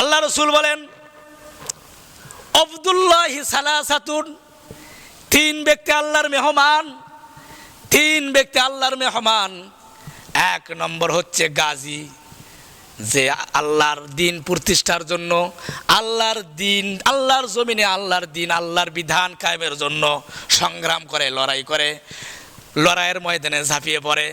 আল্লাহ রসুল বলেন আবদুল্লাহ সালাসাতুন, তিন ব্যক্তি আল্লাহর মেহমান, তিন ব্যক্তি আল্লাহর মেহমান। এক নম্বর হচ্ছে গাজী, যে আল্লাহর দিন প্রতিষ্ঠার জন্য, আল্লাহর দিন, আল্লাহর জমিনে আল্লাহর দিন, আল্লাহর বিধান কায়েমের জন্য সংগ্রাম করে, লড়াই করে, লড়াইয়ের ময়দানে ঝাঁপিয়ে পড়ে।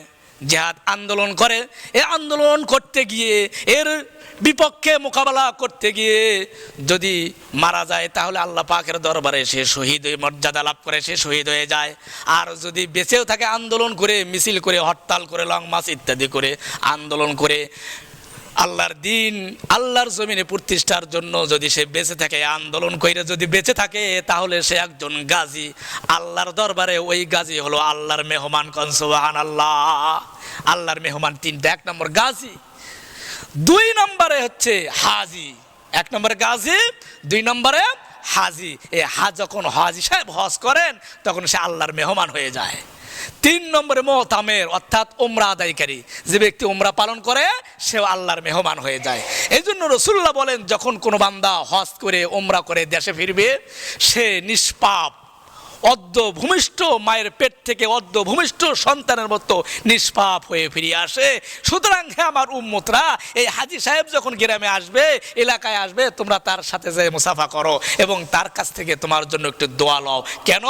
জেহাদ আন্দোলন করে। এ আন্দোলন করতে গিয়ে, এর বিপক্ষে মোকাবেলা করতে গিয়ে যদি মারা যায়, তাহলে আল্লাহ পাকের দরবারে সে শহীদ হয়ে, মর্যাদা লাভ করে সে শহীদ হয়ে যায়। আর যদি বেঁচেও থাকে, আন্দোলন করে, মিছিল করে, হরতাল করে, লং মাস ইত্যাদি করে, আন্দোলন করে আল্লাহর দিন, আল্লাহর জমিনে প্রতিষ্ঠার জন্য যদি সে বেঁচে থাকে, আন্দোলন করে যদি বেঁচে থাকে, তাহলে সে একজন গাজী। আল্লাহর দরবারে ওই গাজী হলো আল্লাহর মেহমান কনসুবাহান আল্লাহ আল্লাহর মেহমান তিনটা, এক নম্বর গাজী, দুই নম্বরে হচ্ছে হাজি। এক নম্বরে গাজী, দুই নম্বরে হাজি। এ হা যখন হাজি সাহেব হজ করেন, তখন সে আল্লাহর মেহমান হয়ে যায়। তিন নম্বরে মহতামের, অর্থাৎ ওমরা আদায়কারী। যে ব্যক্তি ওমরা পালন করে, সেও আল্লাহর মেহমান হয়ে যায়। এই জন্য রসুল্লাহ বলেন, যখন কোনো বান্দা হজ করে ওমরা করে, দেশে ফিরবে, সে নিষ্পাপ অদ্য ভূমিষ্ঠ মায়ের পেট থেকে অদ্য ভূমিষ্ঠ সন্তানের মতো নিষ্পাপ হয়ে ফিরে আসে। সুতরাং হে আমার উম্মতরা, এই হাজি সাহেব যখন গ্রামে আসবে, এলাকায় আসবে, তোমরা তার সাথে যে মুসাফা করো এবং তার কাছ থেকে তোমার জন্য একটু দোয়া লও। কেন?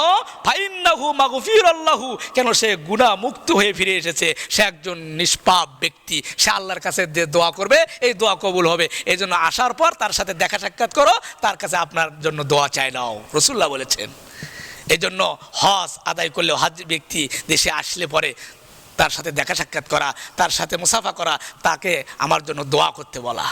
ফাইন্নাহু মাগফির আল্লাহু কেন সে গুণা মুক্ত হয়ে ফিরে এসেছে? সে একজন নিষ্পাপ ব্যক্তি। সে আল্লাহর কাছে যে দোয়া করবে, এই দোয়া কবুল হবে। এই জন্য আসার পর তার সাথে দেখা সাক্ষাৎ করো, তার কাছে আপনার জন্য দোয়া চাই নাও রসুল্লাহ বলেছেন এই জন্য হজ আদায় করলেও হজ ব্যক্তি দেশে আসলে পরে তার সাথে দেখা সাক্ষাৎ করা, তার সাথে মুসাফা করা, তাকে আমার জন্য দোয়া করতে বলা।